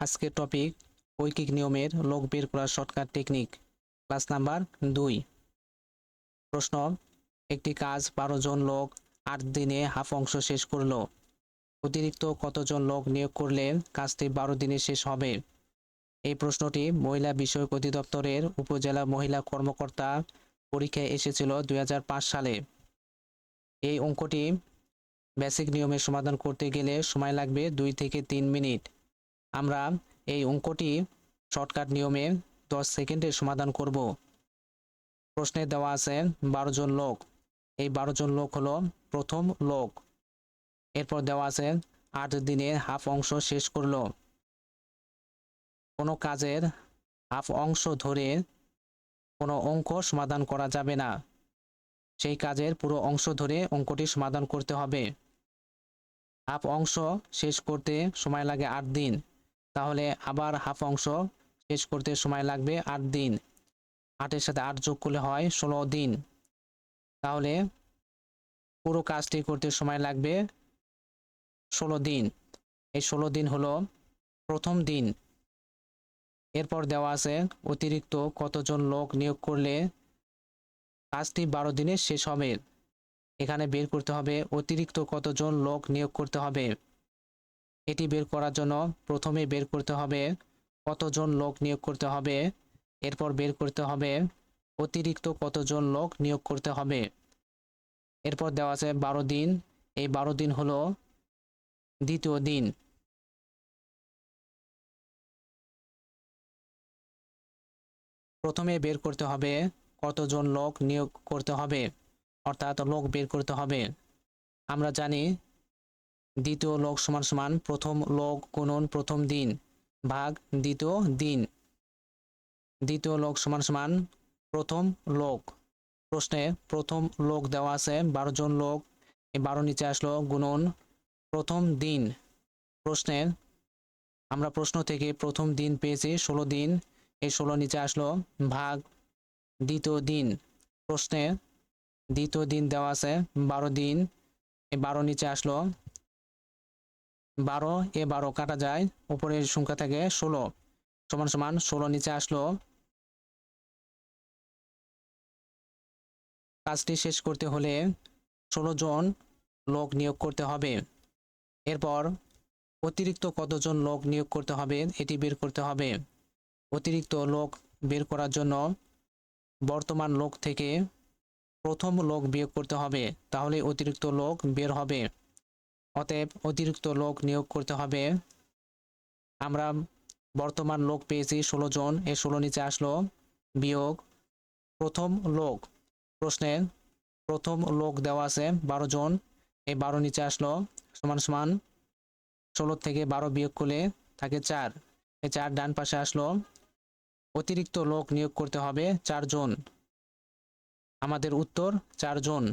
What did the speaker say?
আজকের টপিক ঐকিক নিয়মের লোক বের করার শর্টকাট টেকনিক ক্লাস নাম্বার দুই। প্রশ্ন, একটি কাজ বারো জন লোক আট দিনে হাফ অংশ শেষ করল। অতিরিক্ত কতজন লোক নিয়োগ করলে কাজটি বারো দিনে শেষ হবে? এই প্রশ্নটি মহিলা বিষয়ক অধিদপ্তরের উপজেলা মহিলা কর্মকর্তা পরীক্ষায় এসেছিল দুই হাজার পাঁচ সালে। এই অঙ্কটি বেসিক নিয়মের সমাধান করতে গেলে সময় লাগবে দুই থেকে তিন মিনিট। আমরা এই অঙ্কটি শর্টকাট নিয়মে দশ সেকেন্ডে সমাধান করব। প্রশ্নে দেওয়া আছে বারো জন লোক। এই বারো জন লোক হলো প্রথম লোক। এরপর দেওয়া আছে আট দিনে হাফ অংশ শেষ করল। কোনো কাজের হাফ অংশ ধরে কোনো অঙ্ক সমাধান করা যাবে না। সেই কাজের পুরো অংশ ধরে অঙ্কটি সমাধান করতে হবে। হাফ অংশ শেষ করতে সময় লাগে আট দিন। তাহলে আবার হাফ অংশ শেষ করতে সময় লাগবে আট দিন। আটের সাথে আট যোগ করলে হয় ষোলো দিন। তাহলে পুরো কাজটি করতে সময় লাগবে ষোলো দিন। এই ষোলো দিন হলো প্রথম দিন। এরপর দেওয়া আছে অতিরিক্ত কতজন লোক নিয়োগ করলে কাজটি বারো দিনে শেষ হবে। এখানে বের করতে হবে অতিরিক্ত কতজন লোক নিয়োগ করতে হবে। এটি বের করার জন্য প্রথমে বের করতে হবে কতজন লোক নিয়োগ করতে হবে, এরপর বের করতে হবে অতিরিক্ত কতজন লোক নিয়োগ করতে হবে। এরপর দেওয়া আছে বারো দিন, এই বারো দিন হলো দ্বিতীয় দিন। প্রথমে বের করতে হবে কতজন লোক নিয়োগ করতে হবে, অর্থাৎ লোক বের করতে হবে। আমরা জানি দ্বিতীয় লোক সমান সমান প্রথম লোক গুণন প্রথম দিন ভাগ দ্বিতীয় দিন। দ্বিতীয় লোক সমান সমান প্রথম লোক প্রশ্নে প্রথম লোক দেওয়া আছে, বারো জন লোক বারো নিচে আসলো গুণন প্রথম দিন। প্রশ্নে আমরা প্রশ্ন থেকে প্রথম দিন পেয়েছি, ষোলো দিন এই ষোলো নিচে আসলো ভাগ দ্বিতীয় দিন। প্রশ্নে দ্বিতীয় দিন দেওয়া আছে, বারো দিন এই বারো নিচে আসলো বারো, এ বারো কাটা যায়, উপরের সংখ্যা থাকে ষোলো। সমান সমান ষোলো নিচে আসলো। কাজটি শেষ করতে হলে ষোলো জন লোক নিয়োগ করতে হবে। এরপর অতিরিক্ত কতজন লোক নিয়োগ করতে হবে, এটি বের করতে হবে। অতিরিক্ত লোক বের করার জন্য বর্তমান লোক থেকে প্রথম লোক বিয়োগ করতে হবে, তাহলে অতিরিক্ত লোক বের হবে। অতএব অতিরিক্ত লোক নিয়োগ করতে হবে। আমরা বর্তমান লোক পেয়েছি ষোলো জন এই ষোলো নিচে আসলো। বিয়োগ, প্রথম লোক, প্রশ্নে প্রথম লোক দেওয়া আছে বারো জন এই বারো নিচে আসলো, সমান সমান ষোলো থেকে বারো বিয়োগ করলে থাকে চার। এই চার ডান পাশে আসলো। অতিরিক্ত লোক নিয়োগ করতে হবে চারজন আমাদের উত্তর চারজন